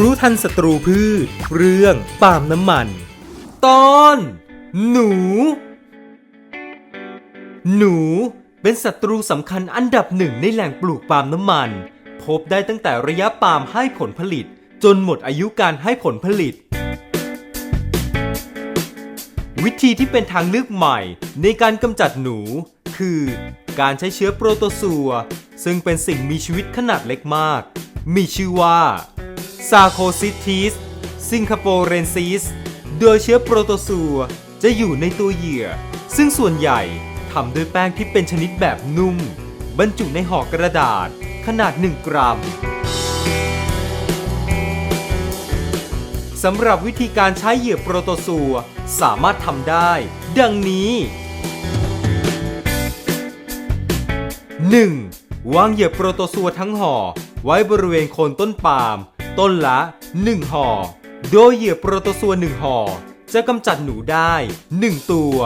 รู้ทันศัตรูพืช เรื่องปาล์มน้ำมัน ตอน หนู หนูเป็นศัตรูสำคัญอันดับหนึ่งในแหล่งปลูกปาล์มน้ำมัน พบได้ตั้งแต่ระยะปาล์มให้ผลผลิต จนหมดอายุการให้ผลผลิต วิธีที่เป็นทางเลือกใหม่ในการกำจัดหนู คือการใช้เชื้อโปรโตซัวซึ่งเป็นสิ่งมีชีวิตขนาดเล็กมาก มีชื่อว่า ซาโคซิติสซิงคโปเรนซิสโดยเชื้อโปรโตซัวจะอยู่ในตัวเหยื่อ ซึ่งส่วนใหญ่ทำด้วยแป้งที่เป็นชนิดแบบนุ่ม บรรจุในห่อกระดาษขนาด 1 กรัมสำหรับวิธีการใช้เหยื่อโปรโตซัวสามารถทำได้ ดังนี้ 1. วางเหยื่อโปรโตซัวทั้งห่อ ไว้บริเวณโคนต้นปาล์ม ต้นละ 1ห่อ โดยเหยื่อโปรโตซัว1ห่อ จะกำจัดหนูได้ 1 ตัว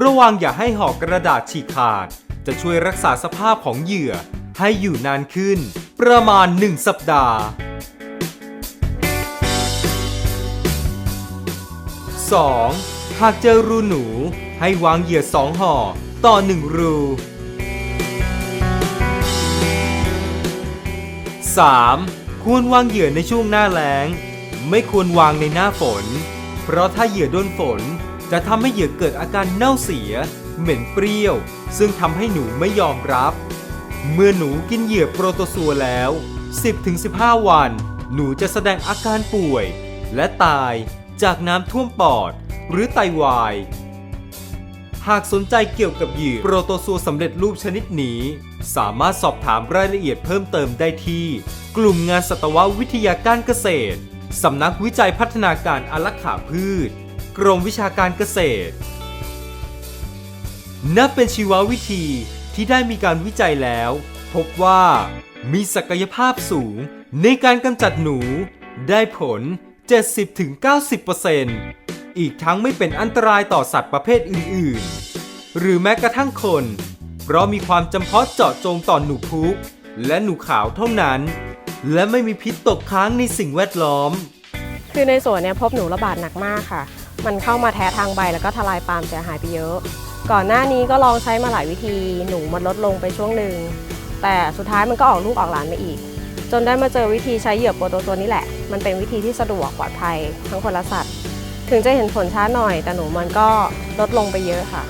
ระวังอย่าให้ห่อกระดาษฉีกขาด จะช่วยรักษาสภาพของเหยื่อให้อยู่นานขึ้น ประมาณ 1 สัปดาห์ 2. หากเจอรูหนูให้วางเหยื่อสองห่อ ต่อหนึ่งรู 3. ควรวางเหยื่อในช่วงหน้าแล้ง ไม่ควรวางในหน้าฝน เพราะถ้าเหยื่อโดนฝน จะทำให้เหยื่อเกิดอาการเน่าเสีย เหม็นเปรี้ยว ซึ่งทำให้หนูไม่ยอมรับ เมื่อหนูกินเหยื่อโปรโตซัวแล้ว 10-15 วัน หนูจะแสดงอาการป่วย และตายจากน้ำท่วมปอด หรือไตวาย หากสนใจเกี่ยวกับเหยื่อโปรโตซัวสำเร็จรูปชนิดนี้ สามารถสอบถามรายละเอียดเพิ่มเติมได้ที่ กลุ่มงานสัตววิทยาการเกษตร สำนักวิจัยพัฒนาการอารักขาพืช กรมวิชาการเกษตร นับเป็นชีววิธีที่ได้มีการวิจัยแล้ว พบว่ามีศักยภาพสูงในการกำจัดหนู ได้ผล 70-90%อีกทั้งไม่เป็นอันตรายต่อสัตว์ประเภทอื่น ๆ หรือแม้กระทั่งคน เพราะมีความจำเพาะเจาะจงต่อหนูพุกและหนูขาวเท่านั้น และไม่มีพิษตกค้างในสิ่งแวดล้อม คือในสวนเนี่ยพบหนูระบาดหนักมากค่ะ มันเข้ามาแทะทางใบแล้วก็ทลายปาล์มเสียหายไปเยอะ ก่อนหน้านี้ก็ลองใช้มาหลายวิธีหนูมันลดลงไปช่วงหนึ่ง แต่สุดท้ายมันก็ออกลูกออกหลานมาอีก จนได้มาเจอวิธีใช้เหยื่อโปรโตตัวนี้แหละ มันเป็นวิธีที่สะดวกปลอดภัยทั้งคนและสัตว์ ถึงจะเห็นผลช้าหน่อย แต่หนูมันก็ลดลงไปเยอะค่ะ